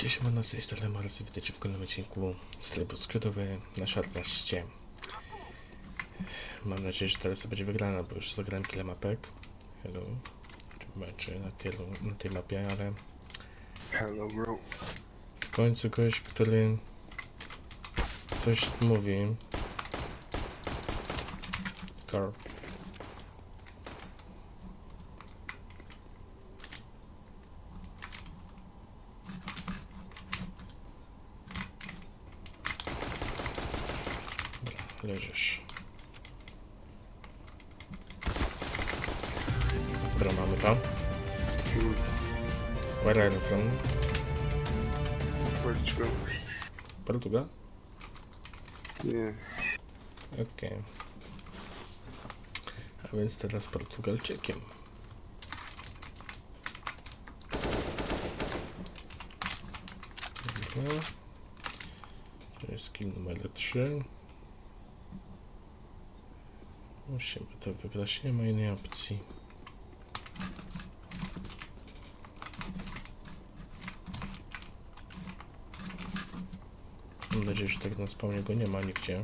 Cześć, mam na tej stronie Marcy, witajcie w kolejnym odcinku z trybu skrótowy na Shardcaście. Mam nadzieję, że teraz to będzie wygrana, bo już zagrałem kilka mapek. Hello. Czy meczy na, tylu, na tej mapie, ale Hello, bro. w końcu ktoś, który coś mówi. Carl. Dobra, leżysz. Dobra, mamy to. Where are you from? Portugal. Portugal? Nie. Okej. A więc teraz Portugalczykiem. Dobra. To jest skill numer 3. Musimy to wybrać, nie ma innej opcji. Mam nadzieję, że tak na spawnie go nie ma nigdzie.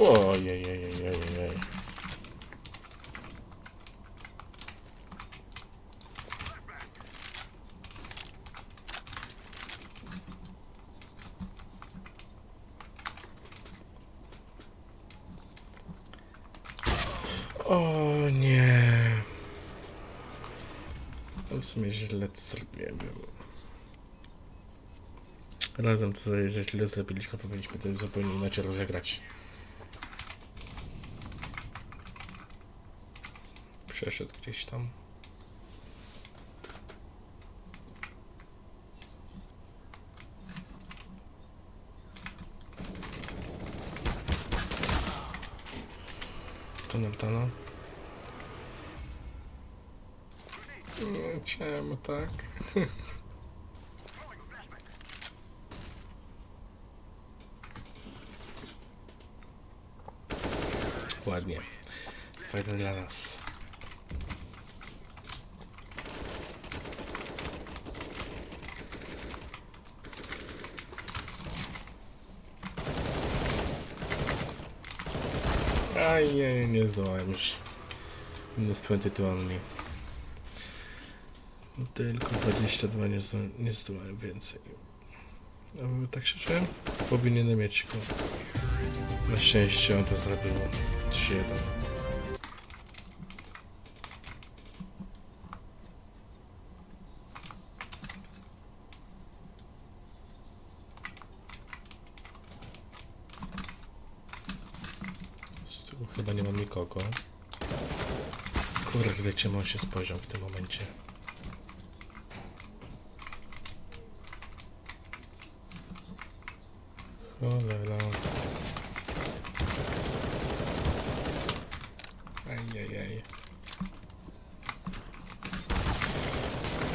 Ojej. O nie. No w sumie źle to zrobiłem. Razem to źle zrobiliśmy, powinniśmy to zupełnie inaczej rozegrać. Przeszedł gdzieś tam. To Newtona. Nie, czemu tak? Ładnie. Fajne dla nas. Aj, nie, nie, nie zdołałem już. Minus 22 only. Tylko 22 nie, nie zdołałem więcej. A tak się czułem? Powinienem mieć go. Na szczęście on to zrobił 3-1. Z tyłu chyba nie mam nikogo. Kurde, czemu on się spojrzał w tym momencie. Cholera. Ajajaj.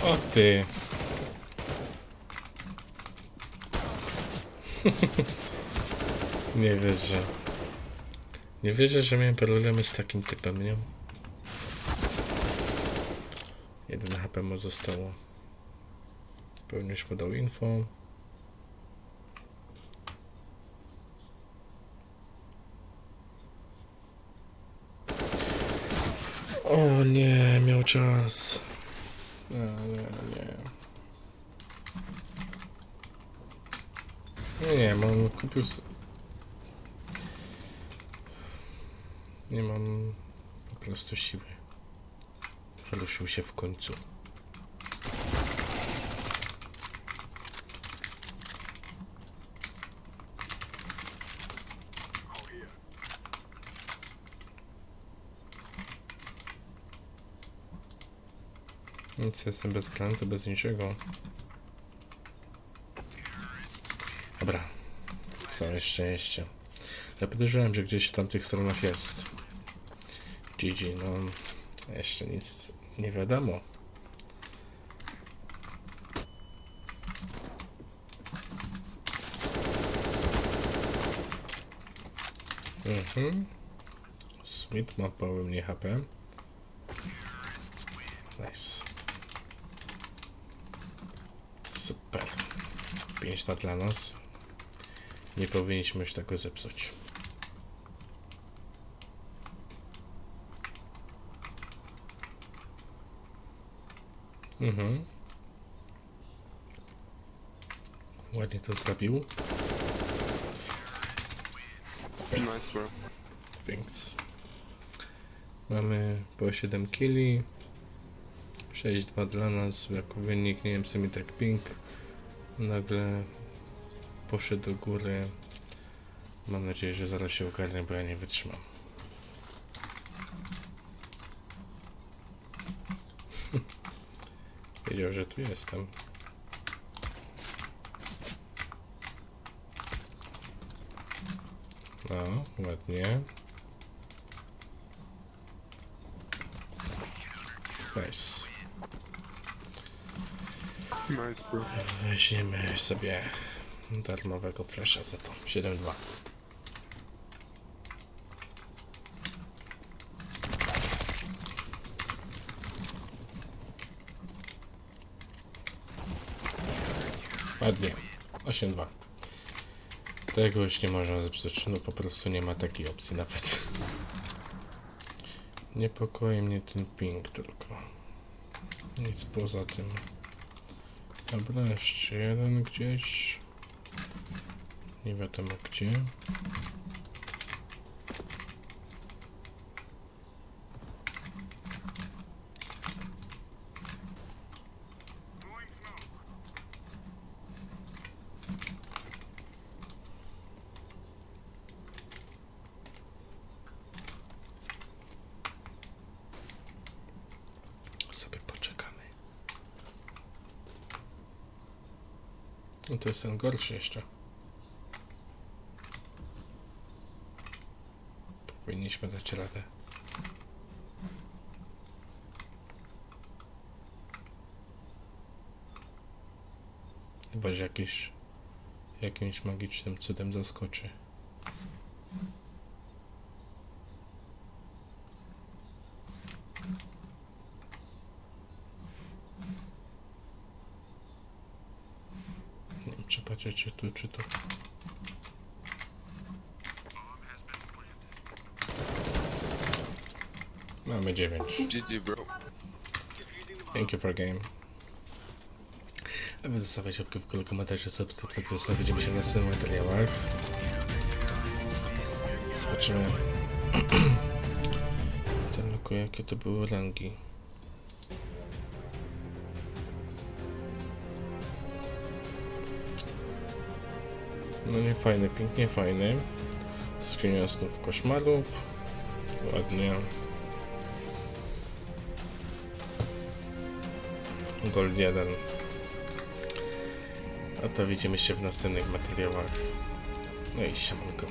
O ty. Nie wierzę. Nie wierzę, że miałem problemy z takim typem, nie? Jeden HP mu zostało. Pewnie już podał info. O nie, miał czas. Nie, nie, nie. Nie, nie, mam kupił Nie mam po prostu siły. Ruszył się w końcu. Nic, jestem bez klantu, bez niczego. Dobra. Całe szczęście. Ja podejrzewałem, że gdzieś w tamtych stronach jest. GG, no. Jeszcze nic nie wiadomo. Mhm. Smith ma połowę mniej HP. Nice. 5 na dla nas. Nie powinniśmy już tego zepsuć. Mhm. Ładnie to zrobił. Nice, bro. Thanks. Mamy po 7 killi. 6-2 dla nas, jako wynik, nie wiem co mi tak ping. Nagle poszedł do góry. Mam nadzieję, że zaraz się ogarnę, bo ja nie wytrzymam. Wiedział, że tu jestem. No, ładnie. Nice. Nice, bro. Weźmiemy sobie darmowego flasha za to. 7-2. Ładnie. 8-2. Tego już nie można zepsuć. No po prostu nie ma takiej opcji nawet. Niepokoi mnie ten ping tylko. Nic poza tym. Dobra, jeszcze jeden gdzieś. Nie wiadomo gdzie. Sobie poczekamy. No to jest ten gorszy jeszcze. Powinniśmy dać radę. Chyba, że jakiś, jakimś magicznym cudem zaskoczy. Nie wiem, czy czy tu, czy tu. Mamy 9. GG, bro. Thank you for game. A wy zostawiajcie łapkę w górę, komentarze, subskrypcje, widzimy się w następnych materiałach. Zobaczymy. Tylko jakie to były rangi. No nie fajny, pięknie fajny. Skrzynia snów koszmarów. Ładnie. Gold 1. A to widzimy się w następnych materiałach. No i siemanko.